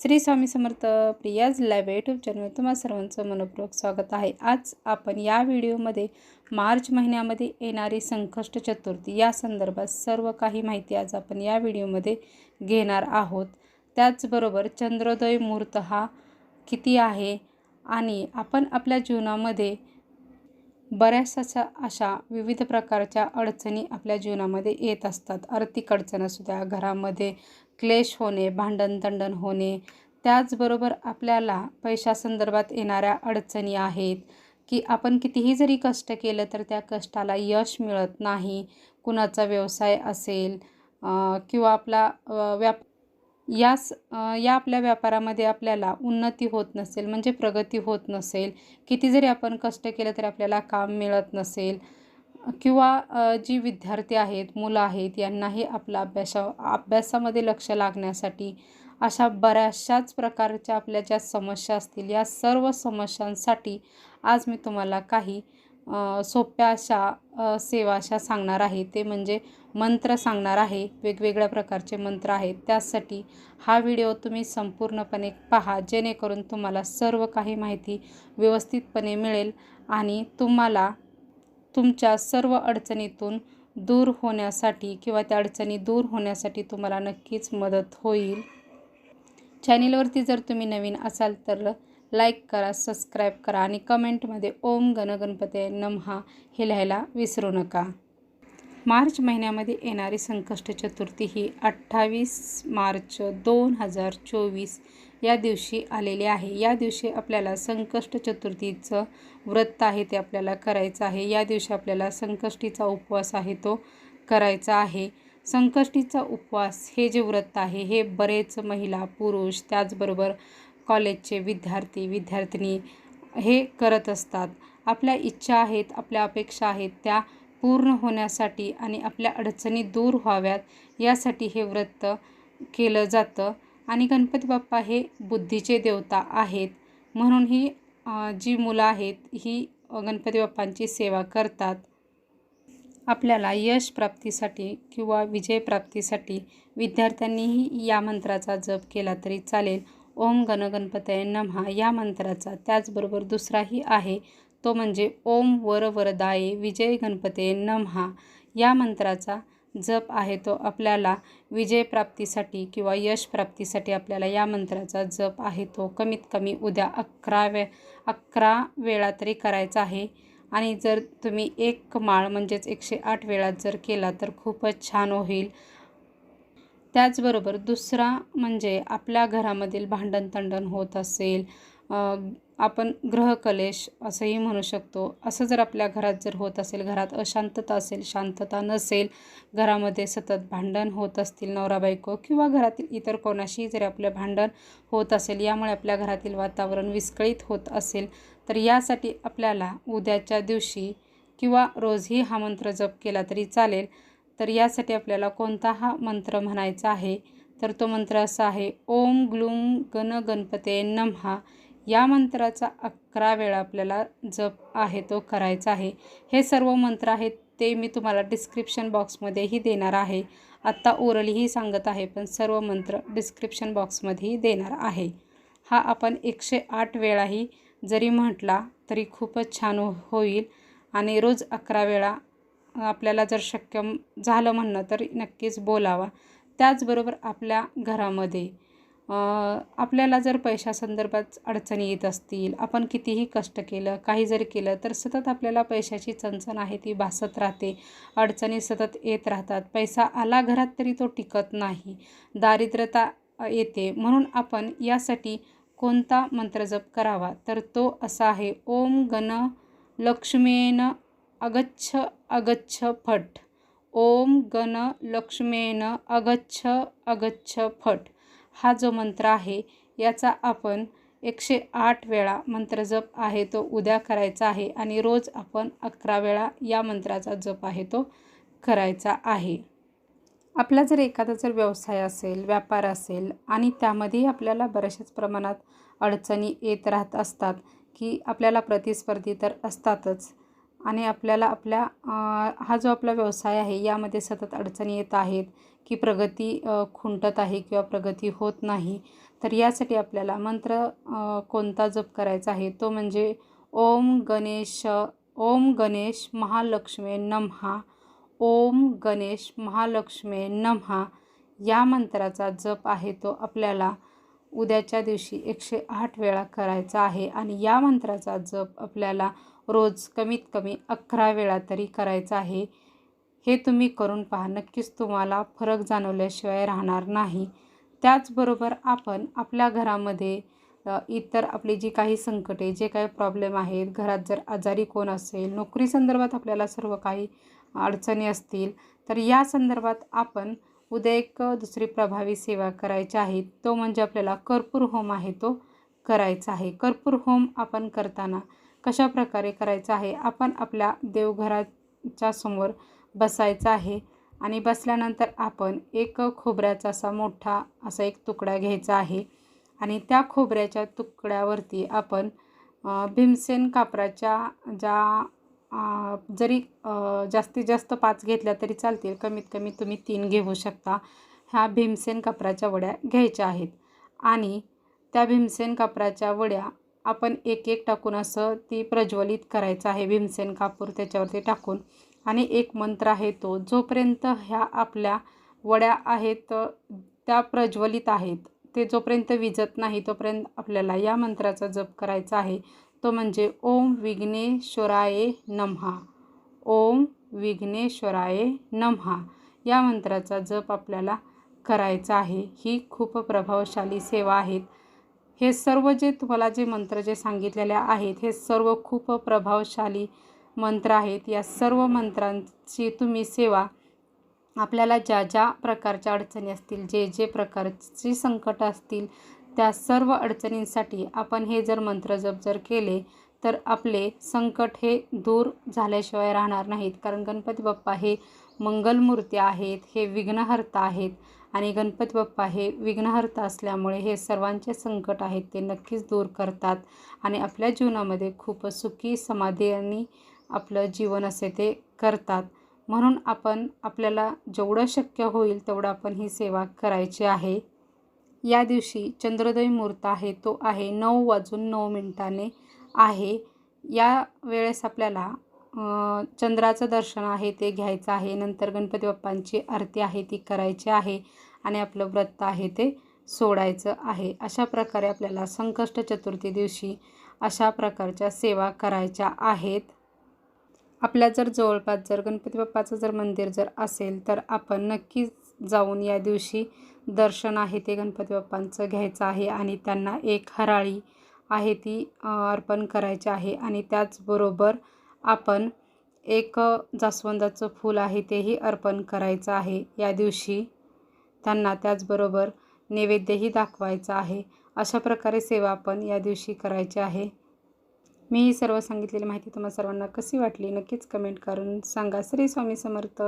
श्री स्वामी समर्थ प्रियाज live YouTube channel तुम्हा सर्वांचं मनपूर्वक स्वागत आहे. आज आपण या व्हिडिओमध्ये मार्च महिन्यामध्ये येणारी संकष्ट चतुर्थी या संदर्भात सर्व काही माहिती आज आपण या व्हिडिओमध्ये घेणार आहोत. त्याचबरोबर चंद्रोदय मुहूर्त हा किती आहे आणि आपण आपल्या जीवनामध्ये बऱ्याचशा अशा विविध प्रकारच्या अडचणी आपल्या जीवनामध्ये येत असतात. आर्थिक अडचण असू द्या घरामध्ये क्लेश होणे भांडण तंडण होणे त्याचबरोबर आपल्याला पैशासंदर्भात येणाऱ्या अडचणी आहेत की आपण कितीही जरी कष्ट केलं तर त्या कष्टाला यश मिळत नाही कुणाचा व्यवसाय असेल किंवा आपला व्याप यास या आपल्या व्यापारामध्ये आपल्याला उन्नती होत नसेल म्हणजे प्रगती होत नसेल किती जरी आपण कष्ट केलं तरी आपल्याला काम मिळत नसेल किंवा जी विद्यार्थी आहेत मुलं आहेत यांनाही आपला अभ्यासा अभ्यासामध्ये लक्ष लागण्यासाठी अशा बऱ्याचशाच प्रकारच्या आपल्या ज्या समस्या असतील या सर्व समस्यांसाठी आज मी तुम्हाला काही सोप्या अशा सेवा अशा सांगणार आहे. ते म्हणजे मंत्र सांगणार आहे. वेगवेगळ्या प्रकारचे मंत्र आहेत. त्यासाठी हा व्हिडिओ तुम्ही संपूर्णपणे पहा. जेणेकरून तुम्हाला सर्व काही माहिती व्यवस्थितपणे मिळेल आणि तुम्हाला तुमच्या सर्व अडचणीतून दूर होण्यासाठी किंवा त्या अडचणी दूर होण्यासाठी तुम्हाला नक्कीच मदत होईल. चॅनेलवरती जर तुम्ही नवीन असाल तर लाईक करा सबस्क्राईब करा आणि कमेंटमध्ये ओम गणगणपते नमहा हे लिहायला विसरू नका. मार्च महिन्यामध्ये येणारी संकष्ट चतुर्थी ही अठ्ठावीस मार्च दोन हजार चोवीस या दिवशी आलेली आहे. या दिवशी आपल्याला संकष्ट चतुर्थीचं व्रत आहे ते आपल्याला करायचं आहे. या दिवशी आपल्याला संकष्टीचा उपवास आहे तो करायचा आहे. संकष्टीचा उपवास हे जे व्रत आहे हे बरेच महिला पुरुष त्याचबरोबर कॉलेजचे विद्यार्थी विद्यार्थिनी हे करत असतात. आपल्या इच्छा आहेत आपल्या अपेक्षा आहेत त्या पूर्ण होण्यासाठी आणि आपल्या अडचणी दूर व्हाव्यात यासाठी हे व्रत केलं जातं. आणि गणपती बाप्पा हे बुद्धीचे देवता आहेत. म्हणून ही जी मुलं आहेत ही गणपती बाप्पांची सेवा करतात. आपल्याला यश प्राप्तीसाठी किंवा विजयप्राप्तीसाठी विद्यार्थ्यांनीही या मंत्राचा जप केला तरी चालेल. ओम गणगणपतय नमहा या मंत्राचा त्याचबरोबर दुसराही आहे. तो म्हणजे ओम वर वरदाये विजय गणपते नमहा. या मंत्राचा जप आहे तो आपल्याला विजयप्राप्तीसाठी किंवा यश प्राप्तीसाठी आपल्याला या मंत्राचा जप आहे तो कमीत कमी उद्या अकरा वे अकरा वेळा तरी करायचा आहे. आणि जर तुम्ही एक माळ म्हणजेच एकशे आठ वेळा जर केला तर खूपच छान होईल. त्याचबरोबर दुसरा म्हणजे आपल्या घरामधील भांडण तंडण होत असेल आपण ग्रहकलेश असंही म्हणू शकतो. असं जर आपल्या घरात जर होत असेल घरात अशांतता असेल शांतता नसेल घरामध्ये सतत भांडण होत असतील नवरा बायको किंवा घरातील इतर कोणाशीही जर आपलं भांडण होत असेल यामुळे आपल्या घरातील वातावरण विस्कळीत होत असेल तर यासाठी आपल्याला उद्याच्या दिवशी किंवा रोजही हा मंत्र जप केला तरी चालेल. तर यासाठी आपल्याला कोणता हा मंत्र म्हणायचा आहे? तर तो मंत्र असा आहे ओम ग्लूम गण गणपते नमहा. या मंत्राचा अकरा वेळा आपल्याला जप आहे तो करायचा आहे. हे सर्व मंत्र आहेत ते मी तुम्हाला डिस्क्रिप्शन बॉक्समध्येही देणार आहे. आत्ता ओरलीही सांगत आहे पण सर्व मंत्र डिस्क्रिप्शन बॉक्समध्येही देणार आहे. हा आपण एकशे आठ वेळाही जरी म्हटला तरी खूपच छान होईल. आणि रोज अकरा वेळा आपल्याला जर शक्य झालं म्हणणं तर नक्कीच बोलावा. त्याचबरोबर आपल्या घरामध्ये आपल्याला जर पैशासंदर्भात अडचणी येत असतील आपण कितीही कष्ट केलं काही जरी केलं तर सतत आपल्याला पैशाची चणचण आहे ती भासत राहते. अडचणी सतत येत राहतात. पैसा आला घरात तरी तो टिकत नाही. दारिद्रता येते. म्हणून आपण यासाठी कोणता मंत्र जप करावा? तर तो असा आहे ओम गण लक्ष्मेन अगच्छ अगच्छ फट. ओम गण लक्ष्मेन अगच्छ अगच्छ फट. हा जो मंत्र आहे याचा आपण एकशे आठ वेळा मंत्र जप आहे तो उद्या करायचा आहे आणि रोज आपण अकरा वेळा या मंत्राचा जप आहे तो करायचा आहे. आपला जर एखादा जर व्यवसाय असेल व्यापार असेल आणि त्यामध्येही आपल्याला बऱ्याचशाच प्रमाणात अडचणी येत राहत असतात की आपल्याला प्रतिस्पर्धी तर असतातच आणि आपल्याला आपल्या हा जो आपला व्यवसाय आहे यामध्ये सतत अडचणी येत आहेत की प्रगती खुंटत आहे किंवा प्रगती होत नाही तर यासाठी आपल्याला मंत्र कोणता जप करायचा आहे? तो म्हणजे ओम गणेश ओम गणेश महालक्ष्मी नमहा ओम गणेश महालक्ष्मी नमहा या मंत्राचा जप आहे तो आपल्याला उद्याच्या दिवशी एकशे आठ वेळा करायचा आहे आणि या मंत्राचा जप आपल्याला रोज कमीत कमी अकरा वेळा तरी करायचा आहे. हे तुम्ही करून पहा. नक्कीच तुम्हाला फरक जाणवल्याशिवाय राहणार नाही. त्याचबरोबर आपण आपल्या घरामध्ये इतर आपली जी काही संकटे जे काही प्रॉब्लेम आहेत घरात जर आजारी कोण असेल नोकरी संदर्भात आपल्याला सर्व काही अडचणी असतील तर या संदर्भात आपण उद्या एक दुसरी प्रभावी सेवा करायची आहे. तो म्हणजे आपल्याला कर्पूर होम आहे तो करायचा आहे. कर्पूर होम आपण करताना कशा प्रकारे करायचा आहे? आपण आपल्या देवघराच्या समोर बसायचं आहे आणि बसल्यानंतर आपण एक खोबऱ्याचा असा मोठा असा एक तुकडा घ्यायचा आहे आणि त्या खोबऱ्याच्या तुकड्यावरती आपण भीमसेन कापराच्या ज्या जरी जास्तीत जास्त पाच घेतल्या तरी चालतील कमीत कमी तुम्ही तीन घेऊ शकता. ह्या भीमसेन कापराच्या वड्या घ्यायच्या आहेत आणि त्या भीमसेन कापराच्या वड्या आपण एक एक टाकून असं ती प्रज्वलित करायचं आहे. भीमसेन कापूर त्याच्यावरती टाकून आणि एक मंत्र आहे तो जोपर्यंत ह्या आपल्या वड्या आहेत त्या प्रज्वलित आहेत. ते जोपर्यंत विजत नाही तोपर्यंत आपल्याला या मंत्राचा जप करायचा आहे. तो म्हणजे ओम विघ्नेश्वराय नमहा. ओम विघ्नेश्वराय नमहा. या मंत्राचा जप आपल्याला करायचा आहे. ही खूप प्रभावशाली सेवा आहेत. हे सर्व जे तुम्हाला जे मंत्र जे सांगितलेले आहेत हे सर्व खूप प्रभावशाली मंत्र आहेत. या सर्व मंत्रांची तुम्ही सेवा आपल्याला ज्या ज्या प्रकारच्या अडचणी असतील जे जे प्रकारची संकट असतील त्या सर्व अडचणींसाठी आपण हे जर मंत्र जप जर केले तर आपले संकट हे दूर झाल्याशिवाय राहणार नाहीत. कारण गणपती बाप्पा हे मंगलमूर्ती आहेत हे विघ्नहर्ता आहेत आणि गणपती बाप्पा हे विघ्नहर्ता असल्यामुळे हे सर्वांचे संकट आहेत ते नक्कीच दूर करतात आणि आपल्या जीवनामध्ये खूप सुखी समाधी आणि आपलं जीवन असे ते करतात. म्हणून आपण आपल्याला जेवढं शक्य होईल तेवढं आपण ही सेवा करायची आहे. या दिवशी चंद्रोदय मुहूर्त आहे तो आहे नऊ वाजून नऊ मिनिटाने आहे. या वेळेस आपल्याला चंद्राचं दर्शन आहे ते घ्यायचं आहे. नंतर गणपती बाप्पांची आरती आहे ती करायची आहे आणि आपलं व्रत आहे ते सोडायचं आहे. अशा प्रकारे आपल्याला संकष्ट चतुर्थी दिवशी अशा प्रकारच्या सेवा करायच्या आहेत. आपल्या जर जवळपास जर गणपती बाप्पाचं जर मंदिर जर असेल तर आपण नक्कीच जाऊन या दिवशी दर्शन आहे ते गणपती बाप्पांचं घ्यायचं आहे आणि त्यांना एक हराळी आहे ती अर्पण करायची आहे. आणि त्याचबरोबर आपण एक जास्वंदाचं फूल आहे तेही अर्पण करायचं आहे. या दिवशी त्यांना त्याचबरोबर नैवेद्यही दाखवायचा आहे. अशा प्रकारे सेवा आपण या दिवशी करायची आहे. मी ही सर्व सांगितलेली माहिती तुम्हाला सर्वांना कशी वाटली नक्कीच कमेंट करून सांगा. श्री स्वामी समर्थ.